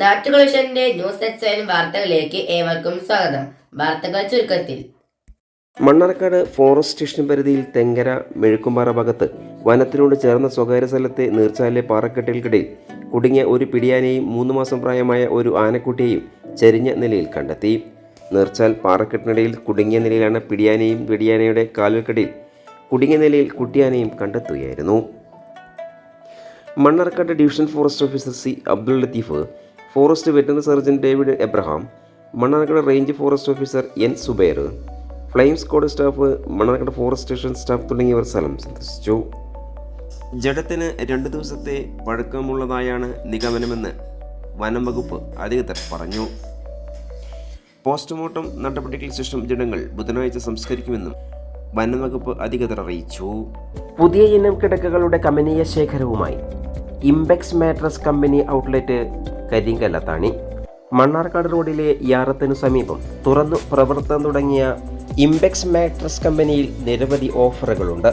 നാട്ടുകൊളിഷന്റെ news at seven വാർത്തകളിലേക്ക് ഏവർക്കും സ്വാഗതം. വാർത്തകൾ ചുരുക്കത്തിൽ. മണ്ണാർക്കാട് ഫോറസ്റ്റ് സ്റ്റേഷൻ പരിധിയിൽ തെങ്കര മെഴുക്കുംപാറ ഭാഗത്ത് വനത്തിനോട് ചേർന്ന സ്വകാര്യ സ്ഥലത്തെ നീർച്ചാലിലെ പാറക്കെട്ടിൽക്കിടയിൽ കുടുങ്ങിയ ഒരു പിടിയാനയും മൂന്ന് മാസം പ്രായമായ ഒരു ആനക്കുട്ടിയെയും ചരിഞ്ഞ നിലയിൽ കണ്ടെത്തി. നീർച്ചാൽ പാറക്കെട്ടിനിടയിൽ കുടുങ്ങിയ നിലയിലാണ് പിടിയാനയും പിടിയാനയുടെ കാലുകൾക്കിടയിൽ കുടുങ്ങിയ നിലയിൽ കുട്ടിയാനയും കണ്ടെത്തുകയായിരുന്നു. Mannarkkad division forest officer C Abdul Latheef forest veterinary surgeon David Abraham Mannarkkad range forest officer N Zubair flying squad staff Mannarkkad forest station staff തുടങ്ങിയവർ സ്ഥലം സന്ദർശിച്ചു. ജഡത്തിന് രണ്ട് ദിവസത്തെ പഴക്കമുള്ളതായാണ് നിഗമനമെന്ന് വനം വകുപ്പ് അധികൃതർ പറഞ്ഞു. പോസ്റ്റ്മോർട്ടം നടപടികൾക്ക് ശേഷം ജഡങ്ങൾ ബുധനാഴ്ച സംസ്കരിക്കുമെന്നും വനം വകുപ്പ് അധികൃതർ അറിയിച്ചു. പുതിയ ഇനം കിടക്കകളുടെ കമനീയ ശേഖരവുമായി Imbex mattress company outlet Karinkallathani Mannarkkad റോഡിലെ യാറത്തിനു സമീപം തുറന്നു പ്രവർത്തനം തുടങ്ങിയ ഇംബെക്സ് മാട്രസ് കമ്പനിയിൽ നിരവധി ഓഫറുകളുണ്ട്.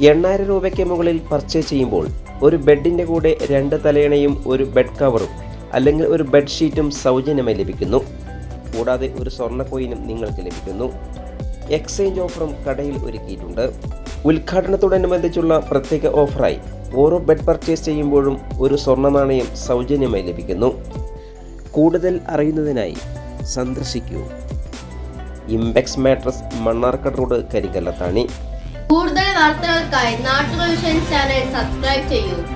എണ്ണായിരം രൂപയ്ക്ക് മുകളിൽ പർച്ചേസ് ചെയ്യുമ്പോൾ ഒരു ബെഡിന്റെ കൂടെ രണ്ട് തലയണയും ഒരു ബെഡ് കവറും അല്ലെങ്കിൽ ഒരു ബെഡ്ഷീറ്റും സൗജന്യമായി ലഭിക്കുന്നു. കൂടാതെ ഒരു സ്വർണ കോയിനും നിങ്ങൾക്ക് ലഭിക്കുന്നു. എക്സ്ചേഞ്ച് ഓഫറും കടയിൽ ഒരുക്കിയിട്ടുണ്ട്. ഉദ്ഘാടനത്തോടനുബന്ധിച്ചുള്ള പ്രത്യേക ഓഫറായി ഓരോ ബെഡ് പർച്ചേസ് ചെയ്യുമ്പോഴും ഒരു സ്വർണ നാണയം സൗജന്യമായി ലഭിക്കുന്നു. കൂടുതൽ അറിയുന്നതിനായി സന്ദർശിക്കൂ. Imbex mattress Mannarkkad road Karinkallathani കൂടുതൽ വാർത്തകൾക്കായി നാട്ടുകൾ ചാനൽ സബ്സ്ക്രൈബ് ചെയ്യൂ.